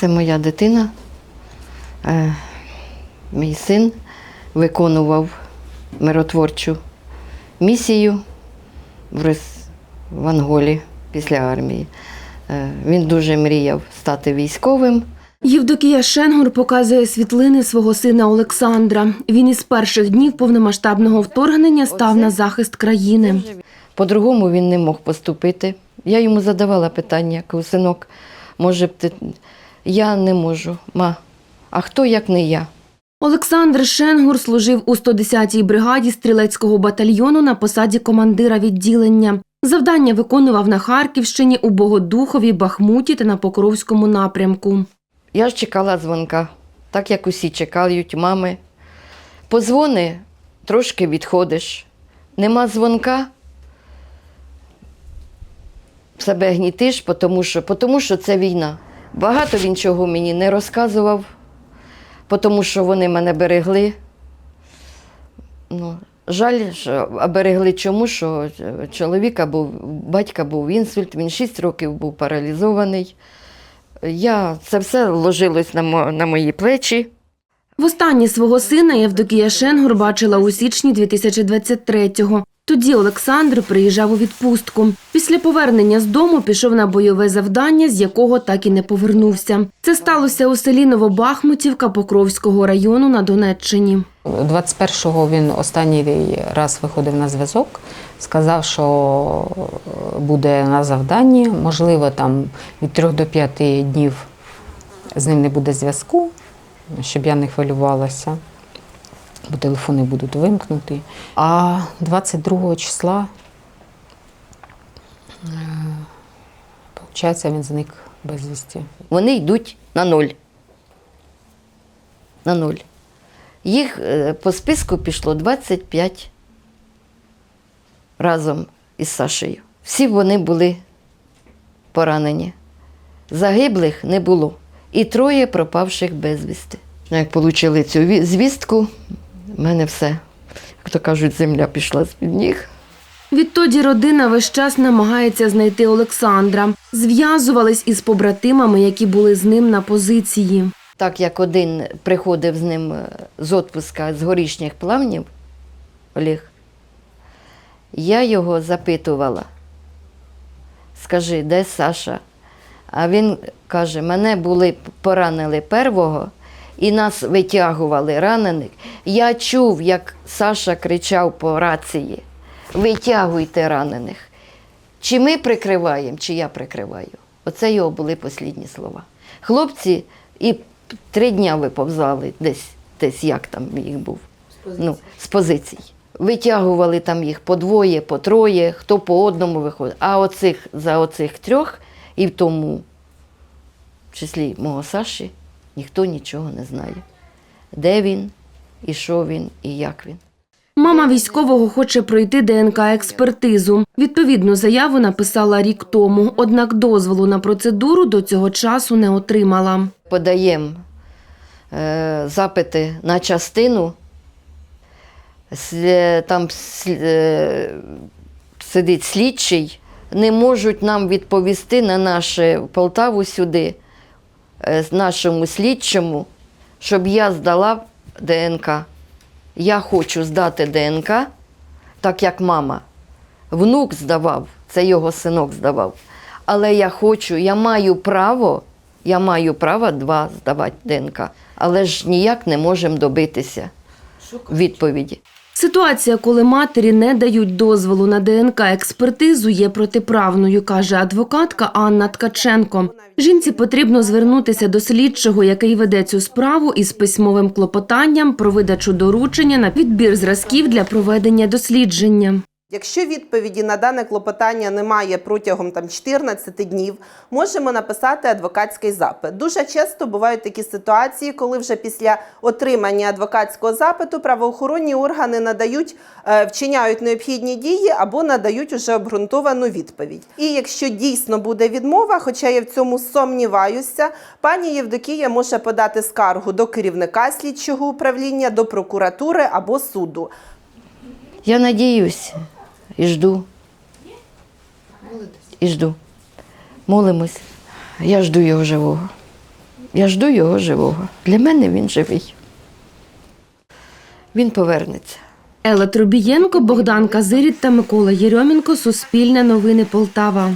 Це моя дитина. Е, Мій син виконував миротворчу місію в, Анголі після армії. Е, Він дуже мріяв стати військовим. Євдокія Шенгур показує світлини свого сина Олександра. Він із перших днів повномасштабного вторгнення став на захист країни. По-другому він не мог поступити. Я йому задавала питання, кажу, синок, може б ти. Я не можу, ма. А хто як не я? Олександр Шенгур служив у 110-й бригаді стрілецького батальйону на посаді командира відділення. Завдання виконував на Харківщині, у Богодухові, Бахмуті та на Покровському напрямку. Я ж чекала дзвонка, так як усі чекають мами. Позвони, трошки відходиш. Нема дзвонка. Себе гнітиш, тому що, тому що це війна. Багато він чого мені не розказував, тому що вони мене берегли. Ну, жаль, що берегли чому, що е, чоловіка був, батька був інсульт, він 6 років був паралізований. Я це все ложилось на, мо- на мої плечі. Востаннє свого сина Євдокія Шенгур бачила у січні 2023-го. Тоді Олександр приїжджав у відпустку. Після повернення з дому пішов на бойове завдання, з якого так і не повернувся. Це сталося у селі Новобахмутівка Покровського району на Донеччині. 21-го він останній раз виходив на зв'язок, сказав, що буде на завданні. Можливо, там від 3 до 5 днів з ним не буде зв'язку, щоб я не хвилювалася, бо телефони будуть вимкнуті. А 22 числа, виходить, він зник безвісті. Вони йдуть на ноль. На ноль. Їх е, по списку пішло 25 разом із Сашею. Всі вони були поранені. Загиблих не було. І троє пропавших безвісти. Як отримали цю звістку, в мене все, як то кажуть, земля пішла з-під ніг. Відтоді родина весь час намагається знайти Олександра. Зв'язувались із побратимами, які були з ним на позиції. Так як один приходив з ним е, з отпуска з горішніх плавнів, Олег, я його запитувала. Скажи, де Саша? А він каже, мене були поранили первого і нас витягували ранених. Я чув, як Саша кричав по рації: витягуйте ранених. Чи ми прикриваємо, чи я прикриваю. Оце його були послідні слова. Хлопці і три дня виповзали десь, десь як там їх був. Ну, з позицій. Витягували там їх по двоє, по троє, хто по одному виходить. А оцих, за оцих трьох, і в тому числі мого Саші, ніхто нічого не знає. Де він, і що він, і як він. Мама військового хоче пройти ДНК-експертизу. Відповідну заяву написала рік тому, однак дозволу на процедуру до цього часу не отримала. подаємо е, запити на частину, там е, сидить слідчий, не можуть нам відповісти на наше Полтаву сюди, нашому слідчому, щоб я здала ДНК. Я хочу здати ДНК, так як мама. Внук здавав, це його синок здавав. Але я хочу, я маю право, я маю право два здавати ДНК, але ж ніяк не можемо добитися відповіді. Ситуація, коли матері не дають дозволу на ДНК-експертизу, є протиправною, каже адвокатка Анна Ткаченко. Жінці потрібно звернутися до слідчого, який веде цю справу із письмовим клопотанням про видачу доручення на підбір зразків для проведення дослідження. Якщо відповіді на дане клопотання немає протягом там 14 днів, можемо написати адвокатський запит. Дуже часто бувають такі ситуації, коли вже після отримання адвокатського запиту правоохоронні органи надають, е, вчиняють необхідні дії або надають уже обґрунтовану відповідь. І якщо дійсно буде відмова, хоча я в цьому сумніваюся, пані Євдокія може подати скаргу до керівника слідчого управління, до прокуратури або суду. Я надіюсь і жду. І жду. Молимось. Я жду його живого. Я жду його живого. Для мене він живий. Він повернеться. Елла Трубієнко, Богдан Казиріт та Микола Єрьомінко. Суспільне новини Полтава.